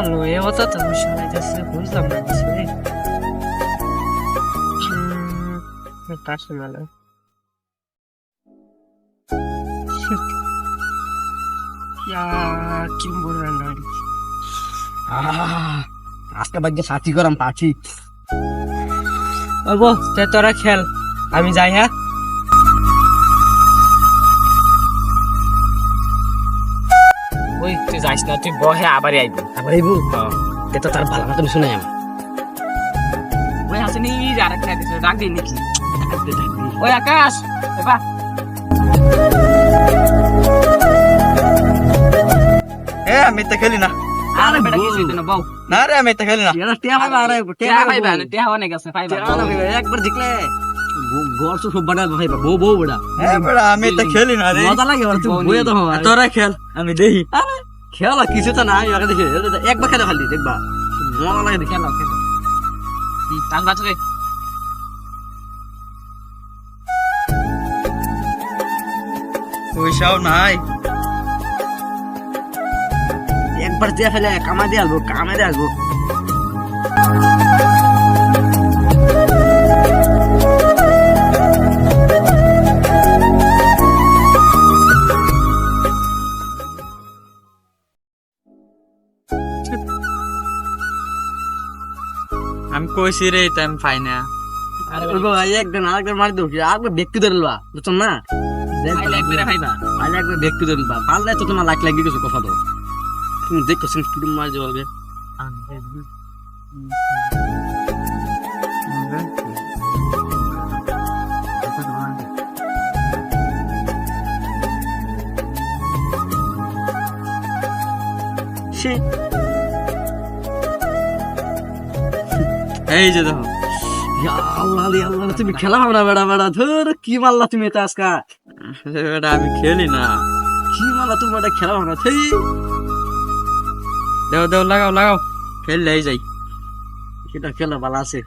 এ কি মারলো এ অত তো সরাইতেছে বুঝলাম না কিছু রে পাশে মেলা কি বলবেন আজকে বাইকে সাথী করাম পাঠি বলব তে তোরা খেল আমি যাই হ্যাঁ ওই তুই যাইস না তুই বহে আবার আইব আবার এইবু তে তো তার ভালো মতন শুনে আমি ওই আছে নি আর একটা দিছে ডাক দিই নাকি? ওই আকাশ এবা এ আমি তো খেলি না। আরে বেটা কিছু দিন বউ না রে আমি তো খেলি না। এরা টিয়া পাইবা আরে টিয়া টিয়া পাইবা পাইবা না টিয়া আছে পাইবা। টিয়া একবার জিতলে গড় সব বাড়া ভাইবা বউ বউ বড়া এ বেড়া আমি তো খেলি না রে মজা লাগে ওরা তুমি বইয়ে তো তোরা খেল। আমি দেখি খেলা কিছু তো নাই আগে দেখে। একবার খেলা খালি দেখবা। মজা লাগে খেলা খেলো। টান রে। পয়সাও নাই। একবার দিয়ে ফেলে কামা দিয়ে আসব কামা দিয়ে আসব। কইছি রে টাইম পাই না। একদিন আরেকবার মারি দেবো আরেকবার ব্যক্তি ধরলবা বুঝছ না? একবারে ব্যক্তি ধরলবা পারলে তো তোমার লাখ লাগবে কিছু কথা তো। তুমি দেখো সিন স্টুডিও মারি যাবে সে এই যে দেখো। আল্লাহ আল্লাহ তুমি খেলা হবে না বেড়া বেড়া, ধর, কি মারলা তুমি এটা আজকা? এটা আমি খেলি না। কি মারলা তুমি এটা খেলা হবে না সেই দেও দেও, লাগাও লাগাও। খেললে যাই। সেটা খেলা ভালো আছে।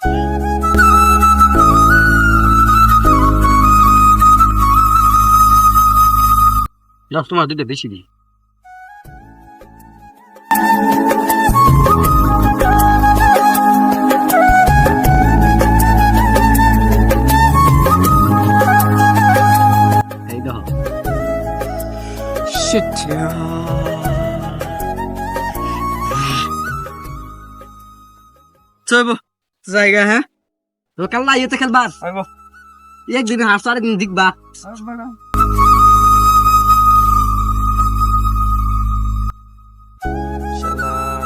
তোমার দুটো বেশি দিই। শিট চলব জায়গা হ্যাঁ? তো কাল্লা ইয়েতে খেলবার একদিন হাসতো আরেকদিন দেখবা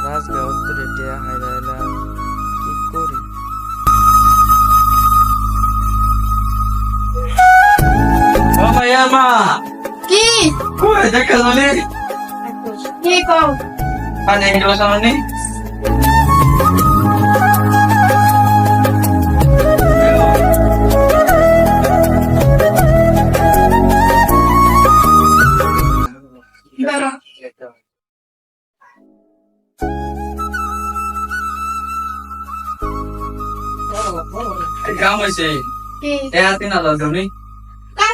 রাজগাঁও উত্তরে টিয়া কি করি? ও মাইয়া মা কি কই দেখা জানি কি কও? পানি এগুলো সামনে বেরো কাম হয়েছে কি? এ তিন হাজার জমি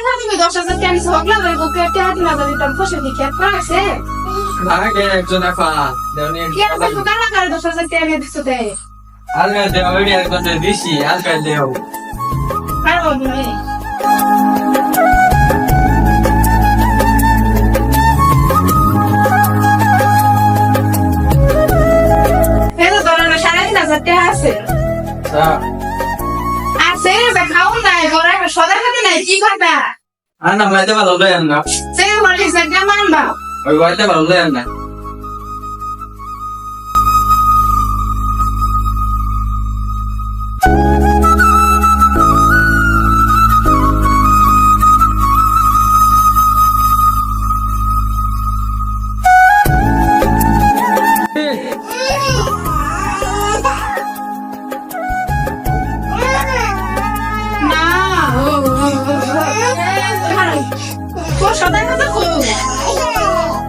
কাজ তুমি দশ হাজার টাকা নিছো হগলা হয়ে বুকে টাকা তিন হাজার দিতাম করা আছে। একজন দেওনি কি আছে দোকান না করে দশ হাজার টাকা নিয়ে দিছো তে? আলগা দেও ওই একজন দিছি আলগা দেও। তুমি এই সাড়ে তিন হাজার টাকা আছে। নাই ঘরে সদা খাতে নাই কি খাতা আর না মাইতে ভালো লয় না। সে ঘরে হিসাব মানবা ওই মাইতে ভালো লয় না না।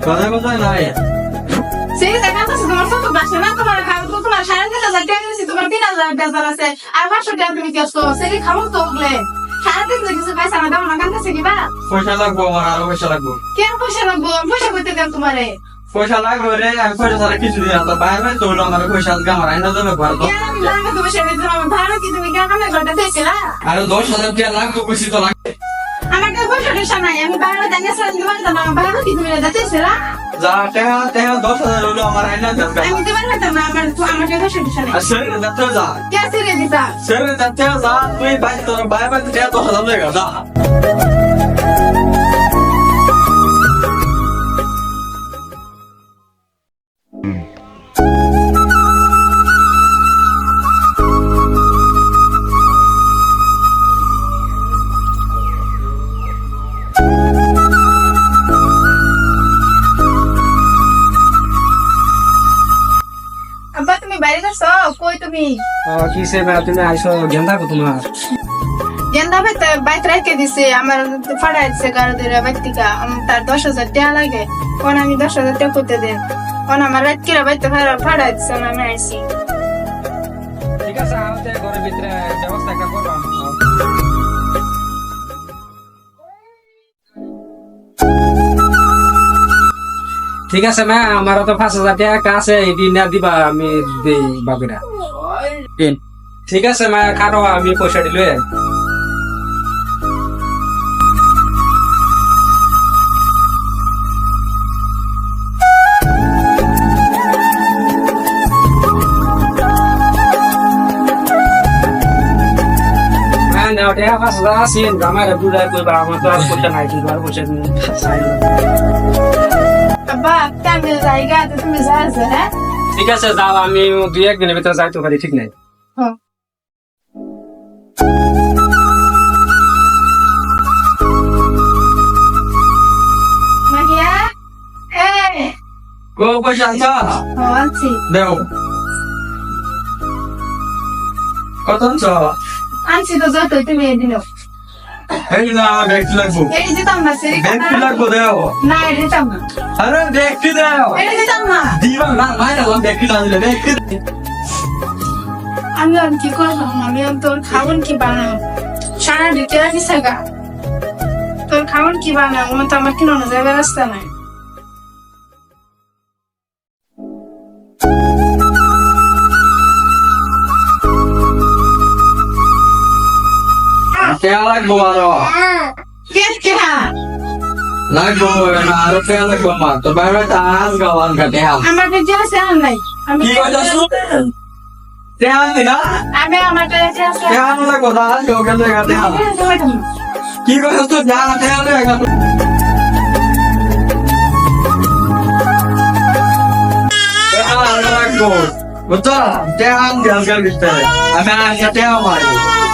কথা কথা নাই সেই দেখা যাচ্ছে তোমার তো বাসা না তোমার খাও তো তোমার সাড়ে তিন হাজার টাকা দিয়েছি তোমার তিন হাজার বেজার আছে আর পাঁচশো টাকা তুমি কেছো সেই খাব তো ওগুলো সাড়ে তিন কিছু পয়সা না দাও না কান কাছে কিবা পয়সা লাগবো আমার আরও পয়সা লাগবো কেন পয়সা লাগবো পয়সা করতে দেন তোমারে পয়সা লাগবে রে আমি পয়সা ছাড়া কিছু দিই না তো বাইরে আমার পয়সা আজকে আমার আইনা দেবে ঘর আরে দশ হাজার টাকা লাগবে বেশি তো লাগবে আমার টয়সা নাই আমি বাংলা জানি সারা দিতে পারতাম না আমার ভাড়া কি তুমি এটা দিয়েছিলা যা টাকা টাকা দশ হাজার হলো আমার আইনা দেবে আমি দিতে পারতাম না আমার আমার কাছে পয়সা টয়সা নাই সেরে যাচ্ছে যা কে ছেড়ে দিতা সেরে যাচ্ছে যা তুই বাইরে তোর টাকা দশ হাজার লেগে যা তুমি? কিসে তুমি গেন্দা কো তোমার গেন্দা ভাইতে বাইক রেখে দিছে আমার ফাড়াইছে গাড়ি ধরে তার দশ হাজার টাকা লাগে। কোন আমি দশ হাজার টাকা করতে দেন কোন আমার রাত কিরা বাইতে ফাড়াইছে আমি ঠিক আছে আওতে ঘরের ভিতরে ব্যবস্থা ঠিক আছে মা আমার তো পাঁচ হাজার টাকা আছে এটি না দিবা আমি দেই বাবিরা ঠিক আছে মা খারো আমি পয়সা দিলে আমার তো আর পয়সা নাই পয়সা হ্যাঁ? ঠিক আছে যাও আমি দুই একদিনের ভিতরে যাইতে পারি ঠিক নাই? গো পয়সা আনছা ও আনছি দেও। কত আনছ? আনছি তো যত তুমি এদিন এই না ব্যাগটি লাগবো। এই দিতাম না লাগবো দেও। না এটা দিতাম না আরে ব্যাগটি দেও। এটা দিতাম না দিবা না মাইরা লাম ব্যাগটি না দিলে ব্যাগটি আমি আর কি করব আমি আর তোর খাওয়ান কি বানাবো সারা দিতে রাখিস গা তোর খাওয়ান কি বানাবো আমার তো আমার কিনো যাবে রাস্তা নাই। টাকা লাগবো আরও কে কে? লাগবো না আরও টাকা লাগবো আমার। তো বাইরে আজ গাওয়ান কাটে আমার কাছে আছে আর নাই। আমি কি কি কইতাছ তুই যা বুঝছ আমি আজকে টাকা মারি